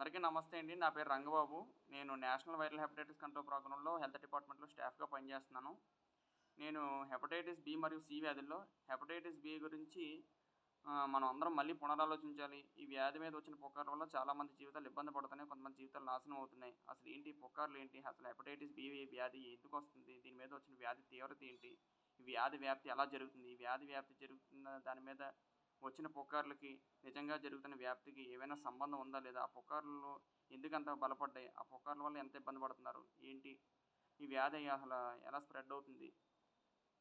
అందరికీ నమస్తే అండి. నా పేరు రంగబాబు. నేను నేషనల్ వైరల్ హెపటైటిస్ కంట్రోల్ ప్రోగ్రాంలో హెల్త్ డిపార్ట్మెంట్లో స్టాఫ్గా పనిచేస్తున్నాను. నేను హెపటైటిస్ బి మరియు సి వ్యాధుల్లో హెపటైటిస్ బి గురించి మనం అందరం మళ్ళీ పునరాలోచించాలి. ఈ వ్యాధి మీద వచ్చిన పుకార్ల వల్ల చాలామంది జీవితాలు ఇబ్బంది పడుతున్నాయి కొంతమంది జీవితాలు నాశనం అవుతున్నాయి. అసలు ఏంటి పుకార్లు ఏంటి? అసలు హెపటైటిస్ బి వ్యాధి ఎందుకు వస్తుంది? దీని మీద వచ్చిన వ్యాధి తీవ్రత ఏంటి? ఈ వ్యాధి వ్యాప్తి ఎలా జరుగుతుంది? ఈ వ్యాధి వ్యాప్తి జరుగుతున్న దాని మీద వచ్చిన పుకార్లకి నిజంగా జరుగుతున్న వ్యాప్తికి ఏమైనా సంబంధం ఉందా లేదా? ఆ పుకార్లు ఎందుకంత బలపడ్డాయి? ఆ పుకార్ల వల్ల ఎంత ఇబ్బంది పడుతున్నారు? ఏంటి? ఈ వ్యాధి అసలు ఎలా స్ప్రెడ్ అవుతుంది?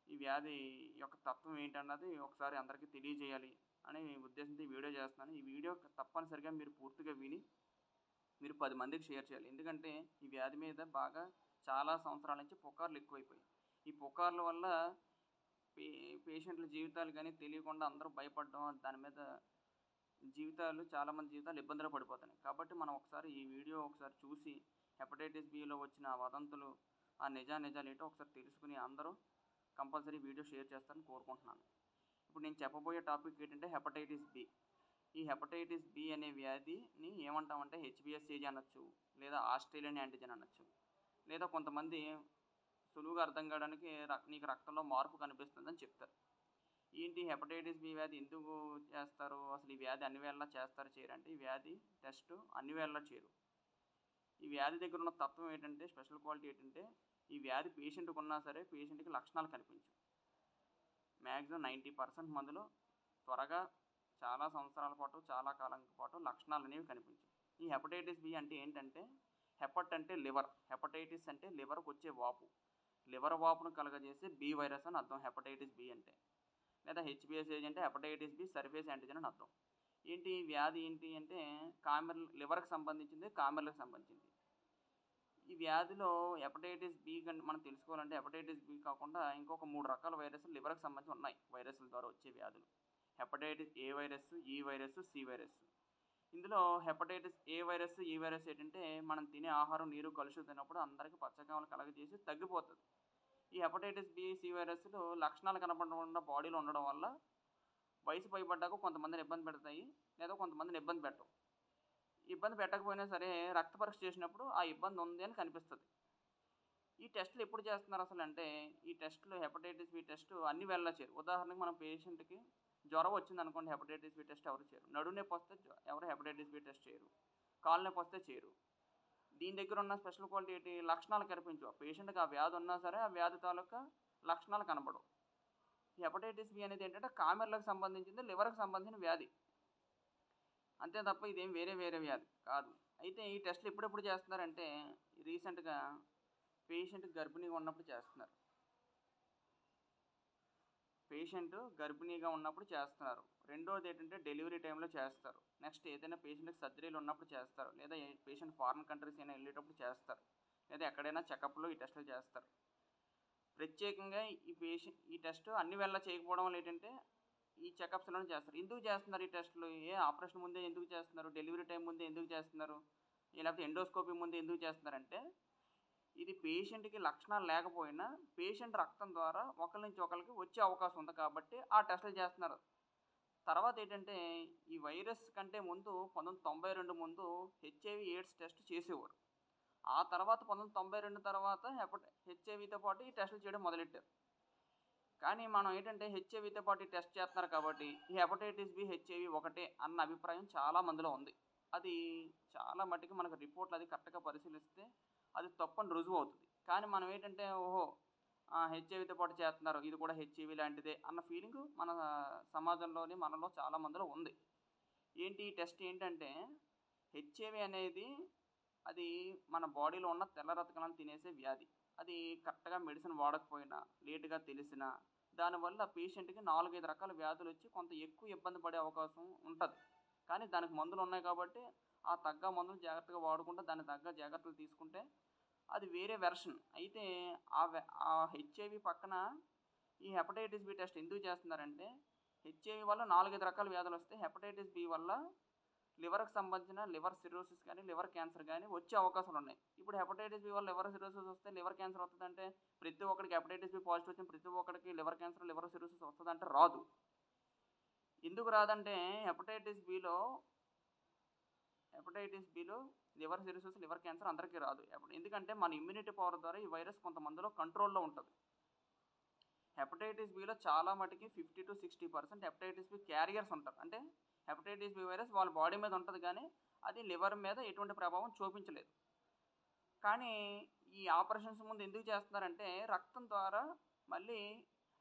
ఈ వ్యాధి యొక్క తత్వం ఏంటన్నది ఒకసారి అందరికీ తెలియజేయాలి అనే ఉద్దేశంతో ఈ వీడియో చేస్తున్నాను. ఈ వీడియో తప్పనిసరిగా మీరు పూర్తిగా విని మీరు పది మందికి షేర్ చేయాలి. ఎందుకంటే ఈ వ్యాధి మీద బాగా చాలా సంవత్సరాల నుంచి పుకార్లు ఎక్కువైపోయాయి. ఈ పుకార్ల వల్ల పే పేషెంట్ల జీవితాలు కానీ తెలియకుండా అందరూ భయపడడం దాని మీద జీవితాలు చాలామంది జీవితాలు ఇబ్బందులు పడిపోతున్నాయి. కాబట్టి మనం ఒకసారి ఈ వీడియో ఒకసారి చూసి హెపటైటిస్ బిలో వచ్చిన ఆ వదంతులు ఆ నిజా నిజాలు ఏంటో ఒకసారి తెలుసుకుని అందరూ కంపల్సరీ వీడియో షేర్ చేస్తారని కోరుకుంటున్నాను. ఇప్పుడు నేను చెప్పబోయే టాపిక్ ఏంటంటే హెపటైటిస్ బి. ఈ హెపటైటిస్ బి అనే వ్యాధిని ఏమంటామంటే హెచ్బిఎస్సిజీ అనొచ్చు లేదా ఆస్ట్రేలియన్ యాంటిజెన్ అనొచ్చు లేదా కొంతమంది సులువుగా అర్థం కావడానికి రక్- నీకు రక్తంలో మార్పు కనిపిస్తుందని చెప్తారు. ఏంటి హెపటైటిస్ బి వ్యాధి ఎందుకు చేస్తారు? అసలు ఈ వ్యాధి అన్ని వేళలా చేస్తారు చేయరు అంటే ఈ వ్యాధి టెస్ట్ అన్ని వేళలా చేయరు. ఈ వ్యాధి దగ్గర ఉన్న తత్వం ఏంటంటే స్పెషల్ క్వాలిటీ ఏంటంటే ఈ వ్యాధి పేషెంట్కి ఉన్నా సరే పేషెంట్కి లక్షణాలు కనిపించు మ్యాక్సిమం నైంటీ పర్సెంట్ మందిలో త్వరగా చాలా సంవత్సరాల పాటు చాలా కాలం పాటు లక్షణాలు అనేవి కనిపించు ఈ హెపటైటిస్ బి అంటే ఏంటంటే హెపట్ అంటే లివర్ హెపటైటిస్ అంటే లివర్కి వచ్చే వాపు. లివర్ వాపును కలగజేసే బి వైరస్ అని అర్థం హెపటైటిస్ బి అంటే. లేదా హెచ్బిఎస్ఏజ్ అంటే హెపటైటిస్ బి సర్ఫేస్ యాంటిజన్ అని అర్థం. ఏంటి ఈ వ్యాధి ఏంటి అంటే కామెర్ లివర్కి సంబంధించింది కామెర్లకు సంబంధించింది. ఈ వ్యాధిలో హెపటైటిస్ బి కంటే మనం తెలుసుకోవాలంటే హెపటైటిస్ బి కాకుండా ఇంకొక మూడు రకాల వైరస్లు లివర్కి సంబంధించి ఉన్నాయి వైరస్ల ద్వారా వచ్చే వ్యాధులు. Hepatitis A virus E virus C virus. ఇందులో hepatitis A virus E virus ఏంటంటే మనం తినే ఆహారం నీరు కలుషితమైనప్పుడు అందరికీ పచ్చకామలు కలగజేసి తగ్గిపోతుంది. ఈ హెపటైటిస్ బి సి వైరస్లు లక్షణాలు కనపడకుండా బాడీలో ఉండడం వల్ల వయసు పైబడ్డాక కొంతమందిని ఇబ్బంది పెడతాయి లేదా కొంతమందిని ఇబ్బంది పెట్టవు. ఇబ్బంది పెట్టకపోయినా సరే రక్త పరీక్ష చేసినప్పుడు ఆ ఇబ్బంది ఉంది అని కనిపిస్తుంది. ఈ టెస్టులు ఎప్పుడు చేస్తున్నారు అసలు అంటే ఈ టెస్టులు హెపటైటిస్ బి టెస్ట్ అన్ని వేళలా ఉదాహరణకు ఉదాహరణకి మన పేషెంట్కి జ్వరం వచ్చింది అనుకోండి హెపటైటిస్ బి టెస్ట్ ఎవరు చేయరు. నడు నొప్పి వస్తే ఎవరు హెపటైటిస్ బి టెస్ట్ చేయరు. కాలు నొప్పి వస్తే చేయరు. దీని దగ్గర ఉన్న స్పెషల్ క్వాలిటీ ఏంటి? లక్షణాలు కనిపించవు. పేషెంట్కి ఆ వ్యాధి ఉన్నా సరే ఆ వ్యాధి తాలూకా లక్షణాలు కనపడవు హెపటైటిస్ బి అనేది ఏంటంటే కామెర్లకు సంబంధించింది లివర్కి సంబంధించిన వ్యాధి. అంతే తప్ప ఇదేం వేరే వేరే వ్యాధి కాదు. అయితే ఈ టెస్ట్లు ఎప్పుడెప్పుడు చేస్తున్నారంటే రీసెంట్గా పేషెంట్ గర్భిణీగా ఉన్నప్పుడు చేస్తున్నారు. పేషెంట్ గర్భిణీగా ఉన్నప్పుడు చేస్తున్నారు రెండోది ఏంటంటే డెలివరీ టైంలో చేస్తారు. నెక్స్ట్ ఏదైనా పేషెంట్కి సర్జరీలు ఉన్నప్పుడు చేస్తారు. లేదా పేషెంట్ ఫారిన్ కంట్రీస్ అయినా వెళ్ళేటప్పుడు చేస్తారు. లేదా ఎక్కడైనా చెకప్లో ఈ టెస్టులు చేస్తారు. ప్రత్యేకంగా ఈ పేషెంట్ ఈ టెస్ట్ అన్ని వేళ చేయకపోవడం వల్ల ఏంటంటే ఈ చెకప్స్లో చేస్తారు. ఎందుకు చేస్తున్నారు ఈ టెస్టులు? ఏ ఆపరేషన్ ముందే ఎందుకు చేస్తున్నారు? డెలివరీ టైం ముందే ఎందుకు చేస్తున్నారు? లేకపోతే ఎండోస్కోపీ ముందే ఎందుకు చేస్తున్నారంటే ఇది పేషెంట్కి లక్షణాలు లేకపోయినా పేషెంట్ రక్తం ద్వారా ఒకరి నుంచి ఒకరికి వచ్చే అవకాశం ఉంది కాబట్టి ఆ టెస్టులు చేస్తున్నారు. తర్వాత ఏంటంటే ఈ వైరస్ కంటే ముందు పంతొమ్మిది తొంభై రెండు ముందు హెచ్ఐవి ఎయిడ్స్ టెస్ట్ చేసేవారు. ఆ తర్వాత పంతొమ్మిది తొంభై రెండు తర్వాత హెచ్ఐవితో పాటు ఈ టెస్టులు చేయడం మొదలెట్టారు. కానీ మనం ఏంటంటే హెచ్ఐవితో పాటు ఈ టెస్ట్ చేస్తున్నారు కాబట్టి ఈ హెపటైటిస్ బి హెచ్ఐవి ఒకటే అన్న అభిప్రాయం చాలా మందిలో ఉంది. అది చాలా మట్టుకు మనకు రిపోర్ట్లు అది కరెక్ట్గా పరిశీలిస్తే అది తప్పని రుజువు అవుతుంది. కానీ మనం ఏంటంటే ఓహో హెచ్ఐవితో పాటు చేస్తున్నారు ఇది కూడా హెచ్ఐవి లాంటిదే అన్న ఫీలింగ్ మన సమాజంలోని మనలో చాలా మందిలో ఉంది. ఏంటి ఈ టెస్ట్ ఏంటంటే హెచ్ఐవి అనేది అది మన బాడీలో ఉన్న తెల్ల రతకలను తినేసే వ్యాధి. అది కరెక్ట్గా మెడిసిన్ వాడకపోయినా లేటుగా తెలిసినా దానివల్ల పేషెంట్కి నాలుగైదు రకాల వ్యాధులు వచ్చి కొంత ఎక్కువ ఇబ్బంది పడే అవకాశం ఉంటుంది. కానీ దానికి మందులు ఉన్నాయి కాబట్టి ఆ తగ్గ మందులు జాగ్రత్తగా వాడుకుంటే దాని తగ్గ జాగ్రత్తలు తీసుకుంటే అది వేరే వెర్షన్. అయితే ఆ వె- ఆ హెచ్ఐవి పక్కన ఈ హెపటైటిస్ బి టెస్ట్ ఎందుకు చేస్తున్నారంటే హెచ్ఐవి వల్ల నాలుగైదు రకాల వ్యాధులు వస్తాయి హెపటైటిస్ బి వల్ల లివర్కి సంబంధించిన లివర్ సిరోసిస్ కానీ లివర్ క్యాన్సర్ కానీ వచ్చే అవకాశాలు ఉన్నాయి. ఇప్పుడు హెపటైటిస్ బి వల్ల లివర్ సిరోసిస్ వస్తే లివర్ క్యాన్సర్ వస్తుందంటే ప్రతి ఒక్కరికి హెపటైటిస్ బి పాజిటివ్ వచ్చిన ప్రతి ఒక్కరికి లివర్ క్యాన్సర్ లివర్ సిరోసిస్ వస్తుందంటే రాదు. ఎందుకు రాదంటే హెపటైటిస్ బిలో హెపటైటిస్ బిలో లివర్ సిరోసిస్ లివర్ క్యాన్సర్ అందరికీ రాదు. ఎందుకంటే మన ఇమ్యూనిటీ పవర్ ద్వారా ఈ వైరస్ కొంతమందిలో కంట్రోల్లో ఉంటుంది. హెపటైటిస్ బిలో చాలా మటుకి fifty to sixty percent hepatitis B carriers ఉంటారు. అంటే హెపటైటిస్ బి వైరస్ వాళ్ళ బాడీ మీద ఉంటుంది కానీ అది లివర్ మీద ఎటువంటి ప్రభావం చూపించలేదు. కానీ ఈ ఆపరేషన్స్ ముందు ఎందుకు చేస్తున్నారంటే రక్తం ద్వారా మళ్ళీ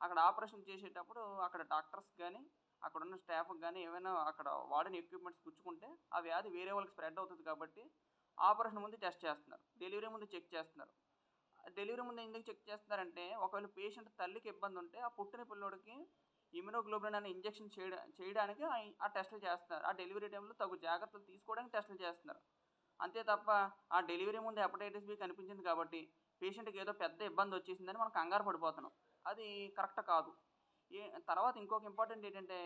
అక్కడ ఆపరేషన్ చేసేటప్పుడు అక్కడ డాక్టర్స్ కానీ అక్కడ ఉన్న స్టాఫ్కి కానీ ఏమైనా అక్కడ వాడిన ఎక్విప్మెంట్స్ పుచ్చుకుంటే ఆ వ్యాధి వేరే వాళ్ళకి స్ప్రెడ్ అవుతుంది కాబట్టి ఆపరేషన్ ముందు టెస్ట్ చేస్తున్నారు. డెలివరీ ముందు చెక్ చేస్తున్నారు. డెలివరీ ముందు ఎందుకు చెక్ చేస్తున్నారంటే ఒకవేళ పేషెంట్ తల్లికి ఇబ్బంది ఉంటే ఆ పుట్టిన పిల్లోడికి ఇమ్యూనోగ్లోబిన్ అనే ఇంజెక్షన్ చేయడా చేయడానికి ఆ- టెస్టులు చేస్తున్నారు. ఆ డెలివరీ టైంలో తగు జాగ్రత్తలు తీసుకోవడానికి టెస్టులు చేస్తున్నారు. అంతే తప్ప ఆ డెలివరీ ముందు హెపటైటిస్ బి కనిపించింది కాబట్టి పేషెంట్కి ఏదో పెద్ద ఇబ్బంది వచ్చేసిందని మనం కంగారు పడిపోతున్నాం. అది కరెక్ట్ కాదు. తర్వాత ఇంకొక ఇంపార్టెంట్ ఏంటంటే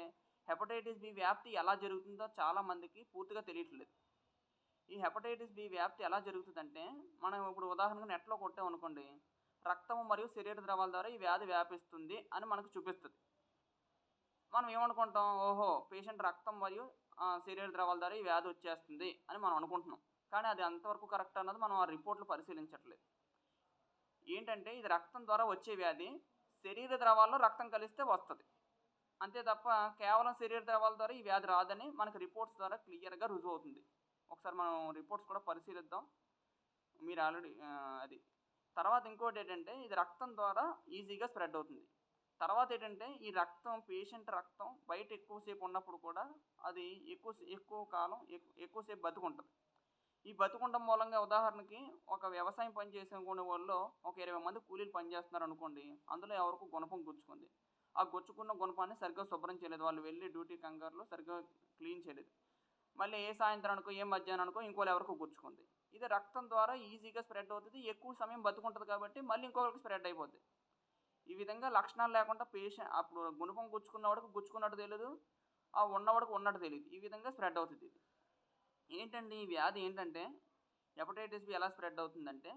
హెపటైటిస్ బి వ్యాప్తి ఎలా జరుగుతుందో చాలా మందికి పూర్తిగా తెలియట్లేదు. ఈ హెపటైటిస్ బి వ్యాప్తి ఎలా జరుగుతుందంటే మనం ఇప్పుడు ఉదాహరణకు నెట్లో కొట్టామనుకోండి రక్తము మరియు శరీర ద్రవాల ద్వారా ఈ వ్యాధి వ్యాపిస్తుంది అని మనకు చూపిస్తుంది. మనం ఏమనుకుంటాం ఓహో పేషెంట్ రక్తం మరియు శరీర ద్రవాల ద్వారా ఈ వ్యాధి వచ్చేస్తుంది అని మనం అనుకుంటున్నాం. కానీ అది అంతవరకు కరెక్ట్ అన్నది మనం ఆ రిపోర్ట్లు పరిశీలించట్లేదు. ఏంటంటే ఇది రక్తం ద్వారా వచ్చే వ్యాధి శరీర ద్రవాల్లో రక్తం కలిస్తే వస్తుంది. అంతే తప్ప కేవలం శరీర ద్రవాల ద్వారా ఈ వ్యాధి రాదని మనకు రిపోర్ట్స్ ద్వారా క్లియర్గా రుజువు అవుతుంది. ఒకసారి మనం రిపోర్ట్స్ కూడా పరిశీలిద్దాం. మీరు ఆల్రెడీ అది. తర్వాత ఇంకోటి ఏంటంటే ఇది రక్తం ద్వారా ఈజీగా స్ప్రెడ్ అవుతుంది. తర్వాత ఏంటంటే ఈ రక్తం పేషెంట్ రక్తం బయట ఎక్కువసేపు ఉన్నప్పుడు కూడా అది ఎక్కువ ఎక్కువ కాలం ఎక్కువసేపు బతుకుంటుంది. ఈ బతుకుండడం మూలంగా ఉదాహరణకి ఒక వ్యవసాయం పని చేసుకునే వాళ్ళు ఒక ఇరవై మంది కూలీలు పనిచేస్తున్నారు అనుకోండి అందులో ఎవరికి గుణపం గుచ్చుకుంది. ఆ గుచ్చుకున్న గుణపాన్ని సరిగ్గా శుభ్రం చేయలేదు. వాళ్ళు వెళ్ళి డ్యూటీ కంగారులో సరిగ్గా క్లీన్ చేయలేదు. మళ్ళీ ఏ సాయంత్రానికో ఏ మధ్యాహ్నానికో ఇంకోళ్ళు ఎవరికో గుచ్చుకుంది. ఇది రక్తం ద్వారా ఈజీగా స్ప్రెడ్ అవుతుంది. ఎక్కువ సమయం బతుకుంటుంది కాబట్టి మళ్ళీ ఇంకొకరికి స్ప్రెడ్ అయిపోద్ది. ఈ విధంగా లక్షణాలు లేకుండా పేషెంట్ అప్పుడు గుణపం గుచ్చుకున్నవాడికి గుచ్చుకున్నట్టు తెలియదు ఆ ఉన్నవాడికి ఉన్నట్టు తెలియదు ఈ విధంగా స్ప్రెడ్ అవుతుంది ఇది. ఏంటండి ఈ వ్యాధి ఏంటంటే హెపటైటిస్ బి ఎలా స్ప్రెడ్ అవుతుందంటే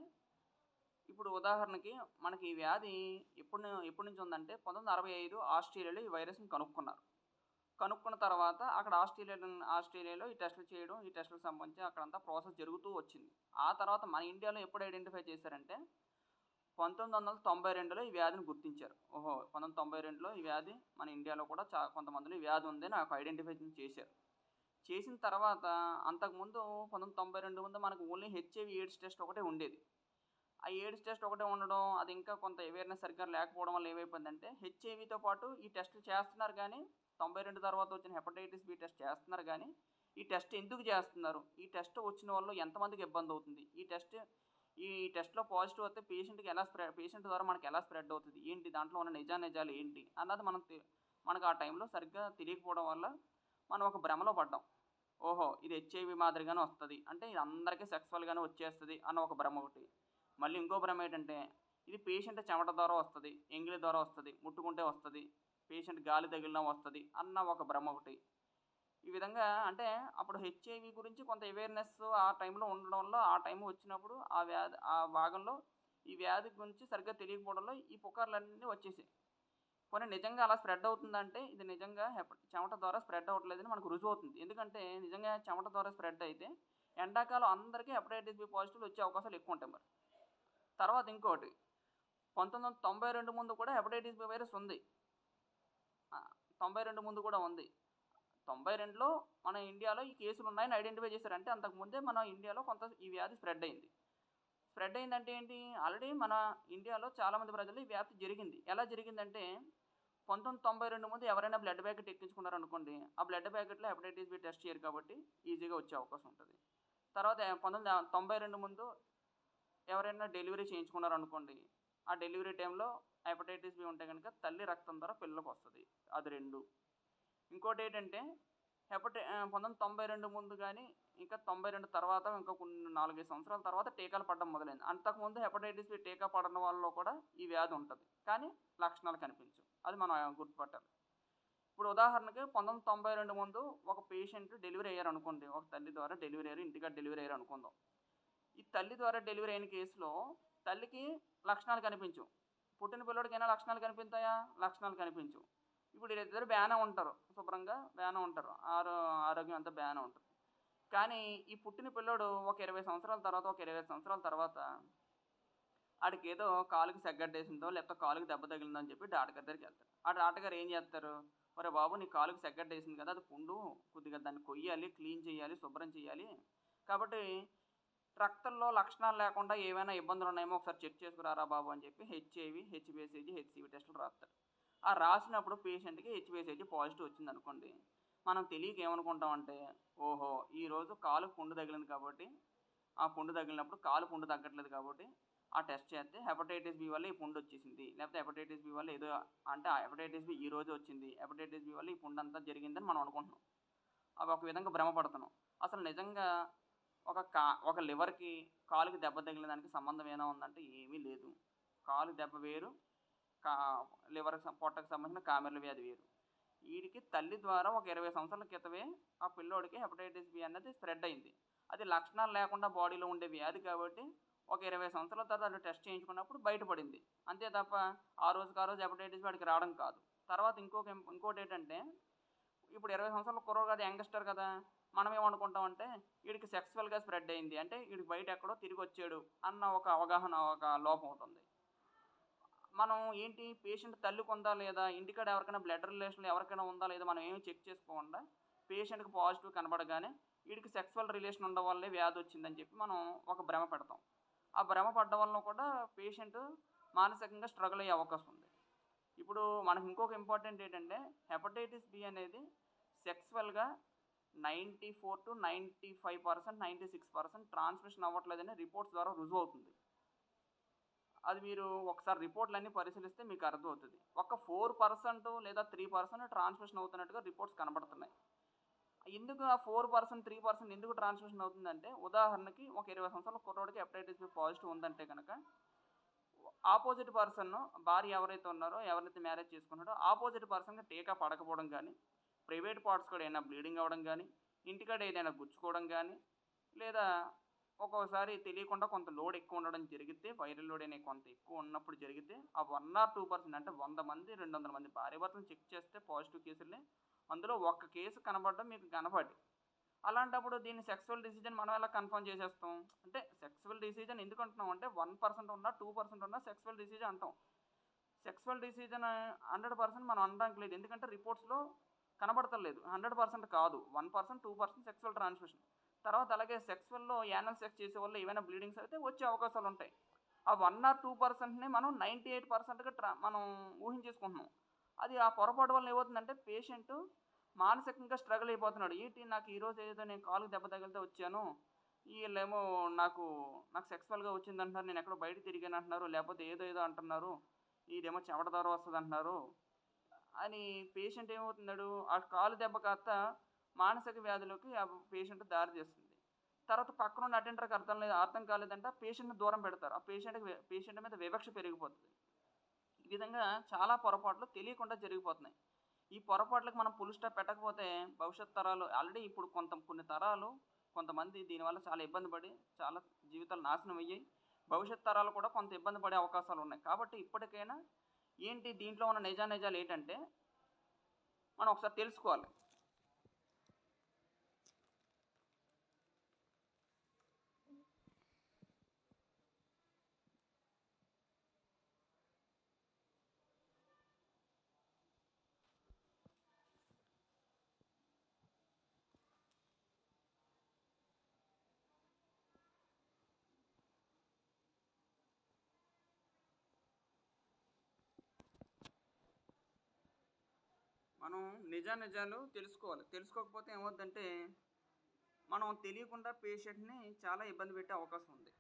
ఇప్పుడు ఉదాహరణకి మనకి ఈ వ్యాధి ఎప్పుడు ఎప్పటి నుంచి ఉందంటే పంతొమ్మిది అరవై ఐదు ఆస్ట్రేలియాలో ఈ వైరస్ని కనుక్కున్నారు. కనుక్కున్న తర్వాత అక్కడ ఆస్ట్రేలియా ఆస్ట్రేలియాలో ఈ టెస్టులు చేయడం ఈ టెస్టులకు సంబంధించి అక్కడంతా ప్రాసెస్ జరుగుతూ వచ్చింది. ఆ తర్వాత మన ఇండియాలో ఎప్పుడు ఐడెంటిఫై చేశారంటే పంతొమ్మిది వందల తొంభై రెండులో ఈ వ్యాధిని గుర్తించారు. ఓహో పంతొమ్మిది తొంభై రెండులో ఈ వ్యాధి మన ఇండియాలో కూడా చా కొంతమందిలో ఈ వ్యాధి ఉంది నాకు ఐడెంటిఫై చేశారు. చేసిన తర్వాత అంతకుముందు పంతొమ్మిది తొంభై రెండు ముందు మనకు ఓన్లీ హెచ్ఐవి ఎయిడ్స్ టెస్ట్ ఒకటే ఉండేది. ఆ ఎయిడ్స్ టెస్ట్ ఒకటే ఉండడం అది ఇంకా కొంత అవేర్నెస్ సరిగ్గా లేకపోవడం వల్ల ఏమైపోయిందంటే హెచ్ఐవితో పాటు ఈ టెస్టులు చేస్తున్నారు కానీ తొంభై రెండు తర్వాత వచ్చిన హెపటైటిస్ బి టెస్ట్ చేస్తున్నారు కానీ ఈ టెస్ట్ ఎందుకు చేస్తున్నారు? ఈ టెస్ట్ వచ్చిన వాళ్ళు ఎంతమందికి ఇబ్బంది అవుతుంది? ఈ టెస్ట్ ఈ టెస్ట్లో పాజిటివ్ వస్తే పేషెంట్కి ఎలా స్ప్రెడ్ పేషెంట్ ద్వారా మనకి ఎలా స్ప్రెడ్ అవుతుంది? ఏంటి? దాంట్లో ఉన్న నిజా నిజాలు ఏంటి? అన్నది మనం మనకు ఆ టైంలో సరిగ్గా తెలియకపోవడం వల్ల మనం ఒక భ్రమలో పడ్డాం. ఓహో ఇది హెచ్ఐవి మాదిరిగానే వస్తుంది. అంటే ఇది అందరికీ సెక్సువల్గానే వచ్చేస్తుంది అన్న ఒక భ్రమ ఒకటి. మళ్ళీ ఇంకో భ్రమ ఏంటంటే ఇది పేషెంట్ చెమట ద్వారా వస్తుంది ఎంగిలి ద్వారా వస్తుంది ముట్టుకుంటే వస్తుంది పేషెంట్ గాలి తగిలినా వస్తుంది అన్న ఒక భ్రమ ఒకటి. ఈ విధంగా అంటే అప్పుడు హెచ్ఐవి గురించి కొంత అవేర్నెస్ ఆ టైంలో ఉండడం వల్ల ఆ టైం వచ్చినప్పుడు ఆ వ్యాధి ఆ భాగంలో ఈ వ్యాధి గురించి సరిగ్గా తెలియకపోవడంలో ఈ పుకార్లన్నీ వచ్చేసాయి. కొన్ని నిజంగా అలా స్ప్రెడ్ అవుతుందంటే ఇది నిజంగా చెమట ద్వారా స్ప్రెడ్ అవ్వట్లేదని మనకు రుజువు అవుతుంది. ఎందుకంటే నిజంగా చెమట ద్వారా స్ప్రెడ్ అయితే ఎండాకాలం అందరికీ హెపటైటిస్ బి పాజిటివ్ వచ్చే అవకాశాలు ఎక్కువ ఉంటాయి మరి. తర్వాత ఇంకోటి పంతొమ్మిది వందల తొంభై రెండు ముందు కూడా హెపటైటిస్ బి వైరస్ ఉంది. తొంభై రెండు ముందు కూడా ఉంది. తొంభై రెండులో మన ఇండియాలో ఈ కేసులు ఉన్నాయని ఐడెంటిఫై చేశారు. అంటే అంతకుముందే మన ఇండియాలో కొంత ఈ వ్యాధి స్ప్రెడ్ అయింది. స్ప్రెడ్ అయిందంటే ఏంటి? ఆల్రెడీ మన ఇండియాలో చాలామంది ప్రజలు ఈ వ్యాప్తి జరిగింది. ఎలా జరిగిందంటే పంతొమ్మిది తొంభై రెండు ముందు ఎవరైనా బ్లడ్ ప్యాకెట్ ఎక్కించుకున్నారు అనుకోండి ఆ బ్లడ్ ప్యాకెట్లో హెపటైటిస్ బి టెస్ట్ చేయరు కాబట్టి ఈజీగా వచ్చే అవకాశం ఉంటుంది. తర్వాత పంతొమ్మిది తొంభై రెండు ముందు ఎవరైనా డెలివరీ చేయించుకున్నారు అనుకోండి ఆ డెలివరీ టైంలో హెపటైటిస్ బి ఉంటే కనుక తల్లి రక్తం ద్వారా పిల్లలకు వస్తుంది. అది రెండు. ఇంకోటి ఏంటంటే హెపటై పంతొమ్మిది తొంభై రెండు ముందు కానీ ఇంకా తొంభై రెండు తర్వాత ఇంకా కొన్ని నాలుగైదు సంవత్సరాల తర్వాత టీకాలు పడడం మొదలైంది. అంతకుముందు హెపటైటిస్ బి టీకా పడిన వాళ్ళలో కూడా ఈ వ్యాధి ఉంటుంది. కానీ లక్షణాలు కనిపించవు. అది మనం గుర్తుపట్టాలి. ఇప్పుడు ఉదాహరణకి పంతొమ్మిది తొంభై రెండు ముందు ఒక పేషెంట్ డెలివరీ అయ్యారు అనుకోండి. ఒక తల్లి ద్వారా డెలివరీ అయ్యారు ఇంటికాడ డెలివరీ అయ్యారు అనుకుందాం. ఈ తల్లి ద్వారా డెలివరీ అయిన కేసులో తల్లికి లక్షణాలు కనిపించవు. పుట్టిన పిల్లడికైనా లక్షణాలు కనిపిస్తాయా? లక్షణాలు కనిపించవు. ఇప్పుడు వీళ్ళిద్దరు బ్యానే ఉంటారు శుభ్రంగా బ్యానే ఉంటారు ఆరో ఆరోగ్యం అంతా బ్యానే ఉంటుంది. కానీ ఈ పుట్టిన పిల్లోడు ఒక ఇరవై సంవత్సరాల తర్వాత ఒక ఇరవై సంవత్సరాల తర్వాత ఆడికి ఏదో కాలుకి సెగ్గడ్డేసిందో లేకపోతే కాలుకి దెబ్బ తగిలిందో అని చెప్పి డాక్టర్ దగ్గరికి వెళ్తారు ఆ డాక్టర్ గారు ఏం చేస్తారు? మరి బాబు నీ కాలుకి సెగ్గడ్డేసింది కదా అది పుండు. కొద్దిగా దాన్ని కొయ్యాలి క్లీన్ చేయాలి శుభ్రం చేయాలి. కాబట్టి రక్తంలో లక్షణాలు లేకుండా ఏమైనా ఇబ్బందులు ఉన్నాయేమో ఒకసారి చెక్ చేసుకురారా బాబు అని చెప్పి హెచ్ఐవి హెచ్బిఎస్ఈజీ హెచ్సివి టెస్టులు రాస్తారు ఆ రాసినప్పుడు పేషెంట్కి హెచ్బిఎస్ఏజీ పాజిటివ్ వచ్చింది అనుకోండి. మనం తెలియక ఏమనుకుంటామంటే ఓహో ఈరోజు కాలు పుండు తగిలింది కాబట్టి ఆ పుండు తగిలినప్పుడు కాలు పుండు తగ్గట్లేదు కాబట్టి ఆ టెస్ట్ చేస్తే హెపటైటిస్ బి వల్ల ఈ పుండు వచ్చేసింది. లేకపోతే హెపటైటిస్ బి వల్ల ఏదో అంటే ఆ హెపటైటిస్ బి ఈ రోజు వచ్చింది. హెపటైటిస్ బి వల్ల ఈ పుండు అంతా జరిగిందని మనం అనుకుంటున్నాం. అవి ఒక విధంగా భ్రమపడుతున్నాం. అసలు నిజంగా ఒక కా ఒక లివర్కి కాలుకి దెబ్బ తగిలిన దానికి సంబంధం ఏమైనా ఉందంటే ఏమీ లేదు. కాలు దెబ్బ వేరు కా లివర్ పొట్టకు సంబంధించిన కామెర్ల వ్యాధి వేరు. వీడికి తల్లి ద్వారా ఒక ఇరవై సంవత్సరాల క్రితమే ఆ పిల్లోడికి హెపటైటిస్ బి అన్నది స్ప్రెడ్ అయింది. అది లక్షణాలు లేకుండా బాడీలో ఉండే వ్యాధి కాబట్టి ఒక ఇరవై సంవత్సరాల తర్వాత అది టెస్ట్ చేయించుకున్నప్పుడు బయటపడింది. అంతే తప్ప ఆ రోజుకి ఆ రోజు హెపటైటిస్ వాడికి రావడం కాదు. తర్వాత ఇంకొక ఇంకోటి ఏంటంటే ఇప్పుడు ఇరవై సంవత్సరాల కుర్రోడు కదా యంగ్స్టర్ కదా మనం ఏమనుకుంటామంటే వీడికి సెక్స్వల్గా స్ప్రెడ్ అయింది. అంటే వీడికి బయట ఎక్కడో తిరిగి వచ్చాడు అన్న ఒక అవగాహన ఒక లోపం ఉంటుంది మనం ఏంటి పేషెంట్ తల్లికి ఉందా లేదా? ఇంటికాడ ఎవరికైనా బ్లడ్ రిలేషన్లో ఎవరికైనా ఉందా లేదా మనం ఏమి చెక్ చేసుకోకుండా పేషెంట్కి పాజిటివ్ కనబడగానే వీడికి సెక్సువల్ రిలేషన్ ఉండడం వల్లే వ్యాధి వచ్చిందని చెప్పి మనం ఒక భ్రమ పెడతాం. ఆ భ్రమ పడడం వల్ల కూడా పేషెంట్ మానసికంగా స్ట్రగుల్ అయ్యే అవకాశం ఉంది. ఇప్పుడు మనకు ఇంకొక ఇంపార్టెంట్ ఏంటంటే హెపటైటిస్ బి అనేది సెక్సువల్గా ninety four to ninety five percent ninety six percent transmission అవ్వట్లేదని reports ద్వారా రుజువు అవుతుంది. అది మీరు ఒకసారి రిపోర్ట్లన్నీ పరిశీలిస్తే మీకు అర్థమవుతుంది. ఒక ఫోర్ పర్సెంట్ లేదా త్రీ పర్సెంట్ ట్రాన్స్మిషన్ అవుతున్నట్టుగా రిపోర్ట్స్ కనబడుతున్నాయి. ఎందుకు ఆ ఫోర్ పర్సెంట్ త్రీ పర్సెంట్ ఎందుకు ట్రాన్స్మిషన్ అవుతుందంటే ఉదాహరణకి ఒక ఇరవై సంవత్సరాల కుర్రోడికి హెపటైటిస్ బి పాజిటివ్ ఉందంటే కనుక ఆపోజిట్ పర్సన్ భార్య ఎవరైతే ఉన్నారో ఎవరైతే మ్యారేజ్ చేసుకున్నాడో ఆపోజిట్ పర్సన్కి టీకా పడకపోవడం కానీ ప్రైవేట్ పార్ట్స్ కూడా ఏదైనా బ్లీడింగ్ అవ్వడం కానీ ఇంటికాడ ఏదైనా గుచ్చుకోవడం కానీ లేదా ఒక్కోసారి తెలియకుండా కొంత లోడ్ ఎక్కువ ఉండడం జరిగితే వైరల్ లోడ్ అనే కొంత ఎక్కువ ఉన్నప్పుడు జరిగితే ఆ వన్ ఆర్ టూ పర్సెంట్ అంటే వంద మంది రెండు వందల మంది భార్య భర్తలు చెక్ చేస్తే పాజిటివ్ కేసులే. అందులో ఒక్క కేసు కనబడడం మీకు కనపడి అలాంటప్పుడు దీన్ని సెక్సువల్ డిసిజన్ మనం ఎలా కన్ఫర్మ్ చేసేస్తాం? అంటే సెక్సువల్ డిసిజన్ ఎందుకు అంటున్నాం అంటే వన్ పర్సెంట్ ఉన్నా టూ పర్సెంట్ ఉన్నా సెక్సువల్ డిసిజన్ అంటాం. సెక్సువల్ డిసిజన్ హండ్రెడ్ పర్సెంట్ మనం అనడానికి లేదు. ఎందుకంటే రిపోర్ట్స్లో కనబడతలేదు. హండ్రెడ్ పర్సెంట్ కాదు. One percent two percent sexual transmission. తర్వాత అలాగే సెక్స్వల్లో యానల్ సెక్స్ చేసే వల్ల ఏమైనా బ్లీడింగ్స్ అయితే వచ్చే అవకాశాలు ఉంటాయి. ఆ వన్ ఆర్ టూ పర్సెంట్ని మనం నైంటీ ఎయిట్ పర్సెంట్గా ట్రా మనం ఊహించేసుకుంటున్నాం. అది ఆ పొరపాటు వల్ల ఏమవుతుందంటే పేషెంట్ మానసికంగా స్ట్రగుల్ అయిపోతున్నాడు. ఏంటి నాకు ఈరోజు ఏదో నేను కాలుకి దెబ్బ తగిలితే వచ్చాను వీళ్ళేమో నాకు నాకు సెక్స్వల్గా వచ్చింది అంటున్నారు నేను ఎక్కడో బయట తిరిగాను అంటున్నారు లేకపోతే ఏదో ఏదో అంటున్నారు ఇదేమో చెమట ద్వారా వస్తుంది అంటున్నారు అని పేషెంట్ ఏమవుతున్నాడు ఆ కాలు దెబ్బ కాస్త మానసిక వ్యాధులకి ఆ పేషెంట్ దారి చేస్తుంది తర్వాత పక్కన ఉన్న అటెండర్కి అర్థం లేదు అర్థం కాలేదంటే పేషెంట్ని దూరం పెడతారు. ఆ పేషెంట్కి పేషెంట్ మీద వివక్ష పెరిగిపోతుంది. ఈ విధంగా చాలా పొరపాట్లు తెలియకుండా జరిగిపోతున్నాయి. ఈ పొరపాట్లకు మనం పుల్ స్టాప్ పెట్టకపోతే భవిష్యత్ తరాలు ఆల్రెడీ ఇప్పుడు కొంత కొన్ని తరాలు కొంతమంది దీనివల్ల చాలా ఇబ్బంది పడి చాలా జీవితాలు నాశనం అయ్యాయి. భవిష్యత్ తరాలు కూడా కొంత ఇబ్బంది పడే అవకాశాలు ఉన్నాయి. కాబట్టి ఇప్పటికైనా ఏంటి దీంట్లో ఉన్న నిజా నిజాలు ఏంటంటే మనం ఒకసారి తెలుసుకోవాలి. మనం నిజా నిజాలు తెలుసుకోవాలి. తెలుసుకోకపోతే ఏమవుద్దంటే మనం తెలియకుండా పేషెంట్ని చాలా ఇబ్బంది పెట్టే అవకాశం ఉంది.